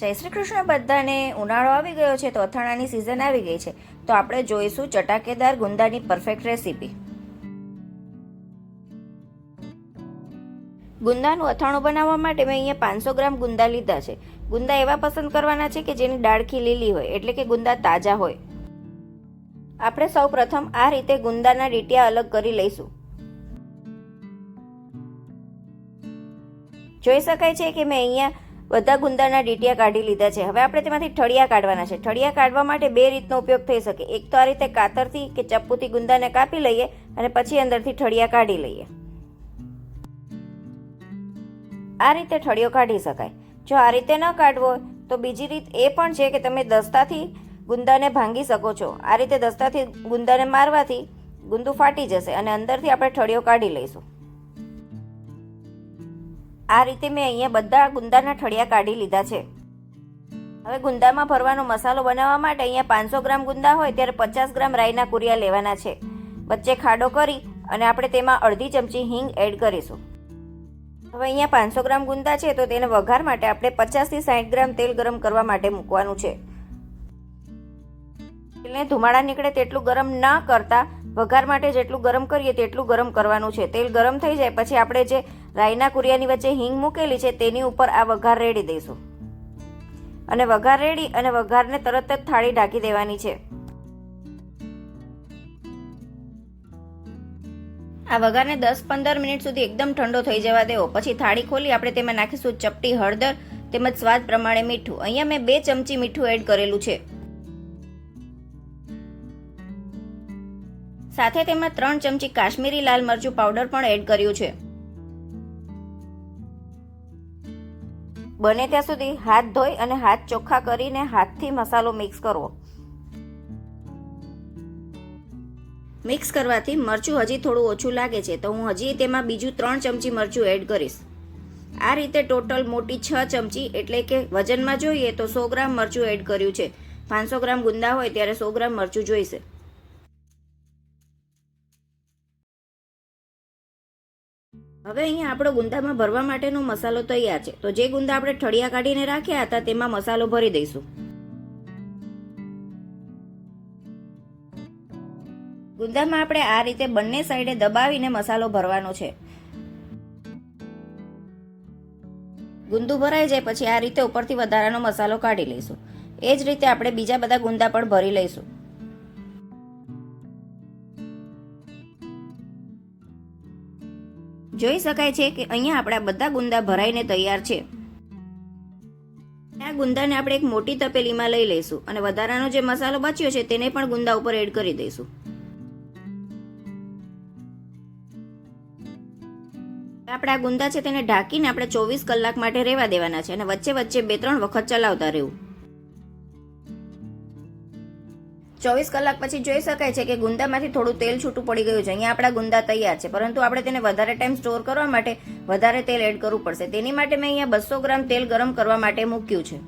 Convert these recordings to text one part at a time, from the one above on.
જય શ્રી કૃષ્ણ, બધાને ઉનાળો આવી ગયો છે તો અથાણાની સિઝન આવી ગઈ છે. તો આપણે જોઈશું ચટાકેદાર ગુંદાની પરફેક્ટ રેસીપી ગુંદાનું અથાણું બનાવવા માટે મેં અહીંયા પાંચસો ગ્રામ ગુંદા લીધા છે. ગુંદા એવા પસંદ કરવાના છે કે જેની ડાળખી લીલી હોય, એટલે કે ગુંદા તાજા હોય. આપણે સૌ પ્રથમ આ રીતે ગુંદાના ડીટિયા અલગ કરી લઈશું. જોઈ શકાય છે કે મેં અહીંયા બધા ગુંદાના ડીટીયા કાઢી લીધા છે. હવે આપણે તેમાંથી ઠળિયા કાઢવાના છે. ઠળિયા કાઢવા માટે બે રીતનો ઉપયોગ થઈ શકે. એક તો આ રીતે કાતરથી કે ચપ્પુથી ગુંદાને કાપી લઈએ અને પછી અંદરથી ઠળિયા કાઢી લઈએ. આ રીતે ઠળિયો કાઢી શકાય. જો આ રીતે ન કાઢવો તો બીજી રીત એ પણ છે કે તમે દસ્તાથી ગુંદાને ભાંગી શકો છો. આ રીતે દસ્તાથી ગુંદાને મારવાથી ગુંદુ ફાટી જશે અને અંદરથી આપણે ઠળિયો કાઢી લઈશું. આ રીતે મેં અહીંયા બધા ગુંદાના ઠળિયા કાઢી લીધા છે. હવે ગુંદામાં ભરવાનો મસાલો બનાવવા માટે અહીંયા પાંચસો ગ્રામ ગુંદા હોય ત્યારે પચાસ ગ્રામ રાઈના કુરિયા લેવાના છે. વચ્ચે ખાડો કરી અને આપણે તેમાં અડધી ચમચી હિંગ એડ કરીશું. હવે અહીંયા પાંચસો ગ્રામ ગુંદા છે તો તેને વઘાર માટે આપણે પચાસથી સાઠ ગ્રામ તેલ ગરમ કરવા માટે મૂકવાનું છે. તેલને ધુમાડા નીકળે તેટલું ગરમ ન કરતા વઘાર માટે જેટલું ગરમ કરીએ તેટલું ગરમ કરવાનું છે. તેલ ગરમ થઈ જાય પછી આપણે જે રાઈના કુરિયાની વચ્ચે હિંગ મૂકેલી છે તેની ઉપર આ વઘાર રેડી દઈશું. અને વઘાર રેડી અને વઘારને તરત જ થાળી ઢાંકી દેવાની છે. આ વઘારને દસ પંદર મિનિટ સુધી એકદમ ઠંડો થઈ જવા દેવો. પછી થાળી ખોલી આપણે તેમાં નાખીશું ચપટી હળદર તેમજ સ્વાદ પ્રમાણે મીઠું. અહીંયા મેં બે ચમચી મીઠું એડ કરેલું છે. સાથે તેમાં ત્રણ ચમચી કાશ્મીરી લાલ મરચું પાવડર પણ એડ કર્યું છે. બને ત્યાં સુધી હાથ ધોઈ અને હાથ ચોખ્ખા કરીને હાથથી મસાલો મિક્સ કરવો મિક્સ કરવાથી મરચું હજી થોડું ઓછું લાગે છે, તો હું હજી તેમાં બીજું ત્રણ ચમચી મરચું એડ કરીશ. આ રીતે ટોટલ મોટી છ ચમચી એટલે કે વજનમાં જોઈએ તો સો ગ્રામ મરચું એડ કર્યું છે. પાંચસો ગ્રામ ગુંદા હોય ત્યારે સો ગ્રામ મરચું જોઈશે. હવે અહીંયા આપણો ગુંદામાં ભરવા માટેનો મસાલો તૈયાર છે. તો જે ગુંદા આપણે ઠળિયા કાઢીને રાખ્યા હતા તેમાં મસાલો ભરી દઈશું. ગુંદામાં આપણે આ રીતે બંને સાઈડે દબાવીને મસાલો ભરવાનો છે. ગુંદુ ભરાઈ જાય પછી આ રીતે ઉપરથી વધારાનો મસાલો કાઢી લઈશું. એ જ રીતે આપણે બીજા બધા ગુંદા પણ ભરી લઈશું. જોઈ શકાય છે કે અહીંયા આપણા બધા ગુંદા ભરાઈને તૈયાર છે. આ ગુંદાને આપણે એક મોટી તપેલીમાં લઈ લઈશું અને વધારાનો જે મસાલો બચ્યો છે તેને પણ ગુંદા ઉપર એડ કરી દઈશું. આપણા ગુંદા છે તેને ઢાંકીને આપણે ચોવીસ કલાક માટે રહેવા દેવાના છે અને વચ્ચે વચ્ચે બે ત્રણ વખત ચલાવતા રહેવું. ચોવીસ કલાક પછી જોઈ શકાય છે કે ગુંદામાંથી થોડું તેલ છૂટું પડી ગયું છે. અહીંયા આપણા ગુંદા તૈયાર છે, પરંતુ આપણે તેને વધારે ટાઈમ સ્ટોર કરવા માટે વધારે તેલ એડ કરવું પડશે. તેની માટે મેં અહીંયા બસો ગ્રામ તેલ ગરમ કરવા માટે મૂક્યું છે.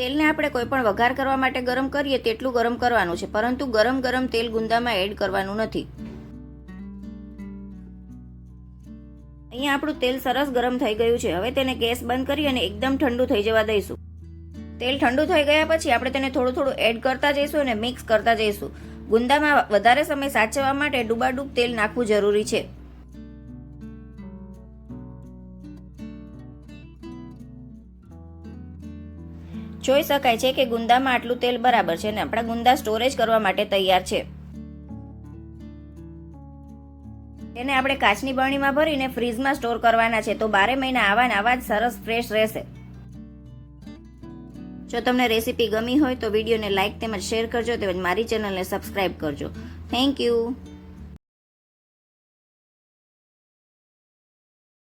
તેલને આપણે કોઈ પણ વઘાર કરવા માટે ગરમ કરીએ તેટલું ગરમ કરવાનું છે, પરંતુ ગરમ ગરમ તેલ ગુંદામાં એડ કરવાનું નથી. અહીંયા આપણું તેલ સરસ ગરમ થઈ ગયું છે. હવે તેને ગેસ બંધ કરી અને એકદમ ઠંડુ થઈ જવા દઈશું. તેલ ઠંડુ થઈ ગયા પછી આપણે તેને થોડું થોડું એડ કરતા જઈશું અને મિક્સ કરતા જઈશું. ગુંદામાં વધારે સમય સાચવવા માટે ડૂબાડૂબ તેલ નાખવું જરૂરી છે. જોઈ શકાય છે કે ગુંદામાં આટલું તેલ બરાબર છે અને આપણા ગુંદા સ્ટોરેજ કરવા માટે તૈયાર છે. તેને આપણે કાચની બરણીમાં ભરીને ફ્રીજમાં સ્ટોર કરવાના છે. તો બારે મહિના આવા ને આવા જ સરસ ફ્રેશ રહેશે. જો તમને રેસીપી ગમી હોય તો વિડીયોને લાઇક તેમજ શેર કરજો તેમજ મારી ચેનલને સબસ્ક્રાઈબ કરજો. Thank you